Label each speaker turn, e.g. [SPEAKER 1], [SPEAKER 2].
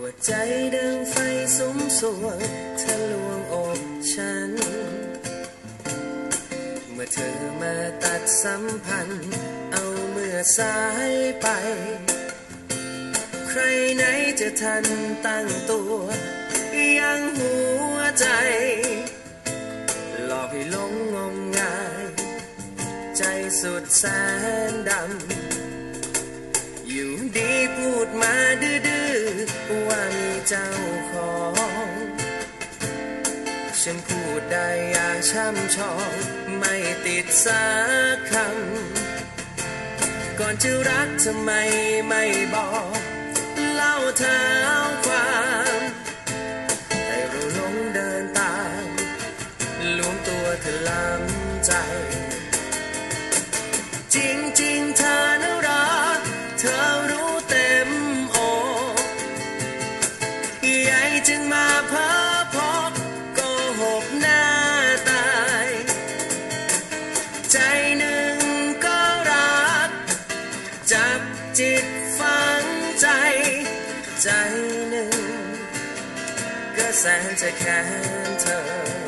[SPEAKER 1] วใจดังไฟสมสวงทะลวงอกฉัน เมื่อเธอมาตัดสัมพันธ์ เอาเมื่อสายไป ใครไหนจะทันตั้งตัว ยังหัวใจหลอกให้หลงงมงาย ใจสุดแสนดำ อยู่ดีพูดมาดื้อ เจ้าของ ฉันพูดได้อย่างช่ำชอง ไม่ติดสักคำ ก่อนจะรักทำไมไม่บอก เล่าเท้าความให้เราหลงเดินตามลวงตัวเธอล้ำใจ จริงๆเธอน่ารักเธอ จิตฝังใจ ใจหนึ่ง ก็แสนจะแค้นเธอ